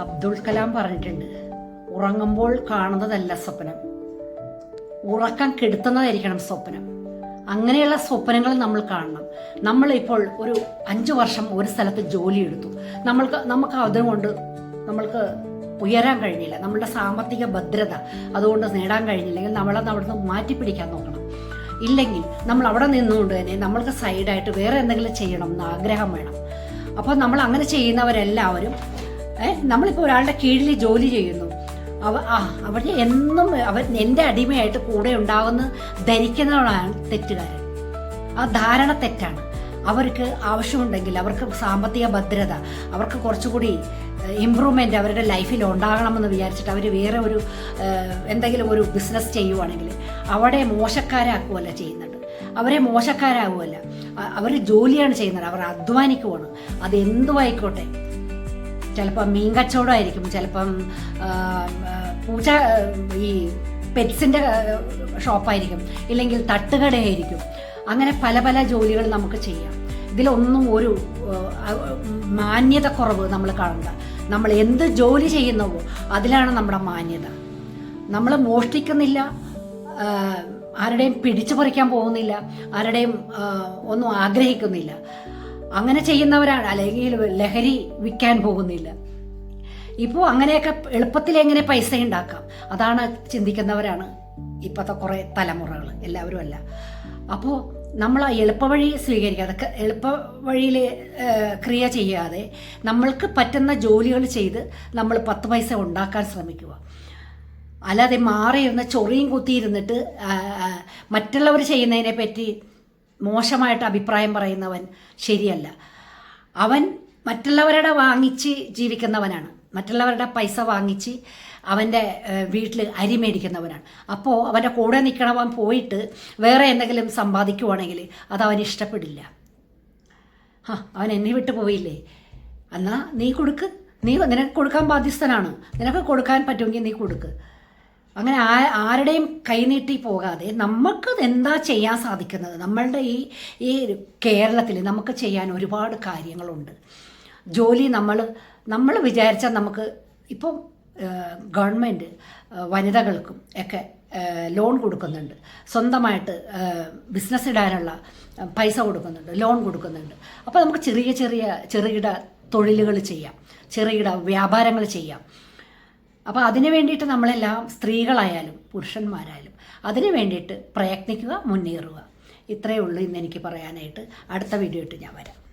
അബ്ദുൾ കലാം പറഞ്ഞിട്ടുണ്ട് ഉറങ്ങുമ്പോൾ കാണുന്നതല്ല സ്വപ്നം. ഉറക്കം കെടുത്തുന്നതായിരിക്കണം സ്വപ്നം. അങ്ങനെയുള്ള സ്വപ്നങ്ങൾ നമ്മൾ കാണണം. നമ്മൾ ഇപ്പോൾ ഒരു അഞ്ചു വർഷം ഒരു സ്ഥലത്ത് ജോലി എടുത്തു നമ്മൾക്ക് നമുക്ക് അതുകൊണ്ട് നമ്മൾക്ക് ഉയരാൻ കഴിഞ്ഞില്ല. നമ്മളുടെ സാമ്പത്തിക ഭദ്രത അതുകൊണ്ട് നേടാൻ കഴിഞ്ഞില്ലെങ്കിൽ നമ്മളെ അവിടെ നിന്ന് മാറ്റി മാറ്റിപ്പിടിക്കാൻ നോക്കണം. ഇല്ലെങ്കിൽ നമ്മൾ അവിടെ നിന്നുകൊണ്ട് തന്നെ നമ്മൾക്ക് സൈഡായിട്ട് വേറെ എന്തെങ്കിലും ചെയ്യണം എന്ന് ആഗ്രഹം വേണം. അപ്പോൾ നമ്മൾ അങ്ങനെ ചെയ്യുന്നവരെല്ലാവരും ഏഹ് നമ്മളിപ്പോൾ ഒരാളുടെ കീഴിൽ ജോലി ചെയ്യുന്നു. അവ ആ അവർ എന്നും അവർ എന്റെ അടിമയായിട്ട് കൂടെ ഉണ്ടാവുന്ന ധരിക്കുന്നവരാണ് തെറ്റുകാരൻ ആ ധാരണ തെറ്റാണ്. അവർക്ക് ആവശ്യമുണ്ടെങ്കിൽ അവർക്ക് സാമ്പത്തിക ഭദ്രത അവർക്ക് കുറച്ചുകൂടി ഇമ്പ്രൂവ്മെന്റ് അവരുടെ ലൈഫിൽ ഉണ്ടാകണമെന്ന് വിചാരിച്ചിട്ട് അവർ വേറെ ഒരു എന്തെങ്കിലും ഒരു ബിസിനസ് ചെയ്യുവാണെങ്കിൽ അവിടെ മോശക്കാരാക്കുകയല്ല ചെയ്യുന്നുണ്ട് അവരെ മോശക്കാരാകുമല്ല അവർ ജോലിയാണ് ചെയ്യുന്നത്. അവർ അധ്വാനിക്കുവാണ്. അത് എന്തുമായിക്കോട്ടെ ചിലപ്പം മീൻ കച്ചവടമായിരിക്കും ചിലപ്പം പൂച്ച ഈ പെറ്റ്സിന്റെ ഷോപ്പായിരിക്കും ഇല്ലെങ്കിൽ തട്ടുകടയായിരിക്കും. അങ്ങനെ പല പല ജോലികൾ നമുക്ക് ചെയ്യാം. ഇതിലൊന്നും ഒരു മാന്യത കുറവ് നമ്മൾ കാണണ്ട. നമ്മൾ എന്ത് ജോലി ചെയ്യുന്നുവോ അതിലാണ് നമ്മുടെ മാന്യത. നമ്മൾ മോഷ്ടിക്കുന്നില്ല ആരുടെയും പിടിച്ചു പറിക്കാൻ പോകുന്നില്ല ആരുടെയും ഒന്നും ആഗ്രഹിക്കുന്നില്ല. അങ്ങനെ ചെയ്യുന്നവരാണ്. അല്ലെങ്കിൽ ലഹരി വിൽക്കാൻ പോകുന്നില്ല. ഇപ്പോൾ അങ്ങനെയൊക്കെ എളുപ്പത്തിൽ എങ്ങനെ പൈസ ഉണ്ടാക്കാം? അതാണ് ചിന്തിക്കുന്നവരാണ് ഇപ്പോഴത്തെ കുറേ തലമുറകൾ എല്ലാവരും അല്ല. അപ്പോൾ നമ്മൾ ആ എളുപ്പവഴി സ്വീകരിക്കാതെ അതൊക്കെ എളുപ്പ വഴിയിൽ ക്രിയ ചെയ്യാതെ നമ്മൾക്ക് പറ്റുന്ന ജോലികൾ ചെയ്ത് നമ്മൾ പത്ത് പൈസ ഉണ്ടാക്കാൻ ശ്രമിക്കുക. അല്ലാതെ മാറിയിരുന്ന് ചൊറിയും കുത്തിയിരുന്നിട്ട് മറ്റുള്ളവർ ചെയ്യുന്നതിനെ പറ്റി മോശമായിട്ട് അഭിപ്രായം പറയുന്നവൻ ശരിയല്ല. അവൻ മറ്റുള്ളവരുടെ വാങ്ങിച്ച് ജീവിക്കുന്നവനാണ്. മറ്റുള്ളവരുടെ പൈസ വാങ്ങിച്ച് അവന്റെ വീട്ടിൽ അരി മേടിക്കുന്നവനാണ്. അപ്പോൾ അവന്റെ കൂടെ നിൽക്കണവൻ പോയിട്ട് വേറെ എന്തെങ്കിലും സമ്പാദിക്കുവാണെങ്കിൽ അത് അവന് ഇഷ്ടപ്പെടില്ല. ആ അവൻ എന്നെ വിട്ടു പോയില്ലേ? എന്നാൽ നീ കൊടുക്ക്. നീ നിനക്ക് കൊടുക്കാൻ ബാധ്യസ്ഥനാണ്. നിനക്ക് കൊടുക്കാൻ പറ്റുമെങ്കിൽ നീ കൊടുക്ക്. അങ്ങനെ ആ ആരുടെയും കൈനീട്ടി പോകാതെ നമുക്ക് എന്താ ചെയ്യാൻ സാധിക്കുന്നത്? നമ്മളുടെ ഈ ഈ കേരളത്തിൽ നമുക്ക് ചെയ്യാൻ ഒരുപാട് കാര്യങ്ങളുണ്ട്. ജോലി നമ്മൾ നമ്മൾ വിചാരിച്ചാൽ നമുക്ക് ഇപ്പം ഗവൺമെന്റ് വനിതകൾക്കും ഒക്കെ ലോൺ കൊടുക്കുന്നുണ്ട്. സ്വന്തമായിട്ട് ബിസിനസ് ഇടാനുള്ള പൈസ കൊടുക്കുന്നുണ്ട് ലോൺ കൊടുക്കുന്നുണ്ട്. അപ്പോൾ നമുക്ക് ചെറിയ ചെറിയ ചെറുകിട തൊഴിലുകൾ ചെയ്യാം. ചെറുകിട വ്യാപാരങ്ങൾ ചെയ്യാം. അപ്പോൾ അതിനു വേണ്ടിയിട്ട് നമ്മളെല്ലാം സ്ത്രീകളായാലും പുരുഷന്മാരായാലും അതിനു വേണ്ടിയിട്ട് പ്രയത്നിക്കുക മുന്നേറുക. ഇത്രയേ ഉള്ളൂ ഇന്ന് എനിക്ക് പറയാനായിട്ട്. അടുത്ത വീഡിയോ ഇട്ട് ഞാൻ വരാം.